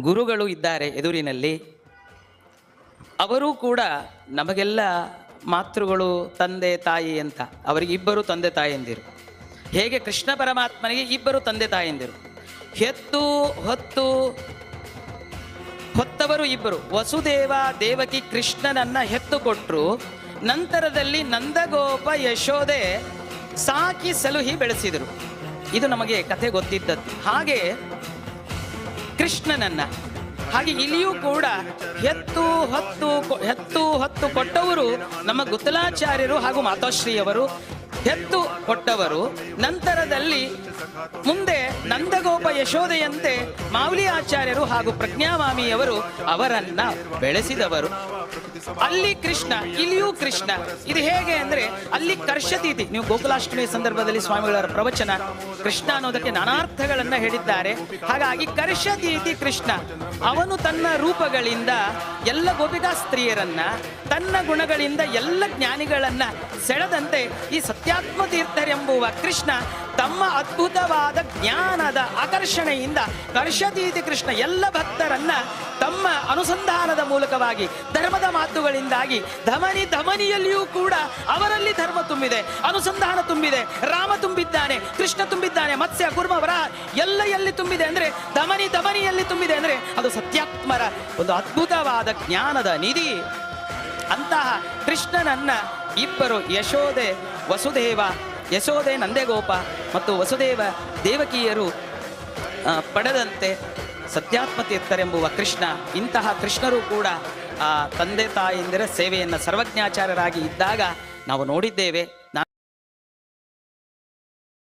ಗುರುಗಳು ಇದ್ದಾರೆ ಎದುರಿನಲ್ಲಿ. ಅವರೂ ಕೂಡ ನಮಗೆಲ್ಲ ಮಾತೃಗಳು, ತಂದೆ, ತಾಯಿ ಅಂತ. ಅವರಿಗೆ ಇಬ್ಬರು ತಂದೆ ತಾಯಂದಿರು ಹೇಗೆ ಕೃಷ್ಣ ಪರಮಾತ್ಮನಿಗೆ ಇಬ್ಬರು ತಂದೆ ತಾಯಂದಿರು ಹೆತ್ತು, ಹೊತ್ತು, ಹೊತ್ತವರು ಇಬ್ಬರು. ವಸುದೇವ, ದೇವಕಿ ಕೃಷ್ಣನನ್ನ ಹೆತ್ತು ಕೊಟ್ಟರು ನಂತರದಲ್ಲಿ ನಂದಗೋಪ ಯಶೋದೆ ಸಾಕಿ ಸಲುಹಿ ಬೆಳೆಸಿದರು. ಇದು ನಮಗೆ ಕಥೆ ಗೊತ್ತಿದ್ದದ್ದು. ಹಾಗೆ ಕೃಷ್ಣನನ್ನ. ಹಾಗೆ ಇಲ್ಲಿಯೂ ಕೂಡ ಹೆತ್ತು, ಹೊತ್ತು ಹೆತ್ತು, ಹೊತ್ತು ಕೊಟ್ಟವರು ನಮ್ಮ ಗುತ್ತಲಾಚಾರ್ಯರು ಹಾಗೂ ಮಾತಾಶ್ರೀಯವರು. ಹೆತ್ತು ಕೊಟ್ಟವರು. ನಂತರದಲ್ಲಿ ಮುಂದೆ ನಂದಗೋಪ ಯಶೋಧೆಯಂತೆ ಮಾವಲಿ ಆಚಾರ್ಯರು ಹಾಗೂ ಪ್ರಜ್ಞಾವಾಮಿಯವರು ಅವರನ್ನ ಬೆಳೆಸಿದವರು. ಅಲ್ಲಿ ಕೃಷ್ಣ, ಇಲ್ಲಿಯೂ ಕೃಷ್ಣ. ಇದು ಹೇಗೆ ಅಂದ್ರೆ ಅಲ್ಲಿ ಕರ್ಷತೀತಿ ನೀವು ಗೋಕುಲಾಷ್ಟಮಿ ಸಂದರ್ಭದಲ್ಲಿ ಸ್ವಾಮಿಗಳ ಪ್ರವಚನ ಕೃಷ್ಣ ಅನ್ನೋದಕ್ಕೆ ನಾನಾರ್ಥಗಳನ್ನ ಹೇಳಿದ್ದಾರೆ. ಹಾಗಾಗಿ ಕರ್ಷತೀತಿ ಕೃಷ್ಣ. ಅವನು ತನ್ನ ರೂಪಗಳಿಂದ ಎಲ್ಲ ಗೋಪಿಕಾ ಸ್ತ್ರೀಯರನ್ನ, ತನ್ನ ಗುಣಗಳಿಂದ ಎಲ್ಲ ಜ್ಞಾನಿಗಳನ್ನ ಸೆಳೆದಂತೆ ಈ ಸತ್ಯಾತ್ಮ ತೀರ್ಥರೆಂಬುವ ಕೃಷ್ಣ ತಮ್ಮ ಅದ್ಭುತವಾದ ಜ್ಞಾನದ ಆಕರ್ಷಣೆಯಿಂದ ಕರ್ಷತೀತಿ ಕೃಷ್ಣ ಎಲ್ಲ ಭಕ್ತರನ್ನ ತಮ್ಮ ಅನುಸಂಧಾನದ ಮೂಲಕವಾಗಿ, ಧರ್ಮದ ಮಾತುಗಳಿಂದಾಗಿ, ಧಮನಿ ಧಮನಿಯಲ್ಲಿಯೂ ಕೂಡ ಅವರಲ್ಲಿ ಧರ್ಮ ತುಂಬಿದೆ, ಅನುಸಂಧಾನ ತುಂಬಿದೆ, ರಾಮ ತುಂಬಿದ್ದಾನೆ, ಕೃಷ್ಣ ತುಂಬಿದ್ದಾನೆ, ಮತ್ಸ್ಯ, ಕುರ್ಮ ವರ ಎಲ್ಲ ಎಲ್ಲಿ ತುಂಬಿದೆ ಅಂದ್ರೆ, ಧಮನಿ ಧಮನಿಯಲ್ಲಿ ತುಂಬಿದೆ ಅಂದ್ರೆ ಅದು ಸತ್ಯಾತ್ಮರ ಒಂದು ಅದ್ಭುತವಾದ ಜ್ಞಾನದ ನಿಧಿ. ಅಂತಹ ಕೃಷ್ಣನನ್ನ ಇಬ್ಬರು ಯಶೋದೆ ವಸುದೇವ, ಯಶೋದೆ ನಂದೇಗೋಪ ಮತ್ತು ವಸುದೇವ ದೇವಕಿಯರು ಪಡೆದಂತೆ ಸತ್ಯಾತ್ಮ ತೀರ್ಥರೆಂಬುವ ಕೃಷ್ಣ ಇಂತಹ ಕೃಷ್ಣರು ಕೂಡ ಆ ತಂದೆ ತಾಯಿಂದಿರ ಸೇವೆಯನ್ನು ಸರ್ವಜ್ಞಾಚಾರ್ಯರಾಗಿ ಇದ್ದಾಗ ನಾವು ನೋಡಿದ್ದೇವೆ.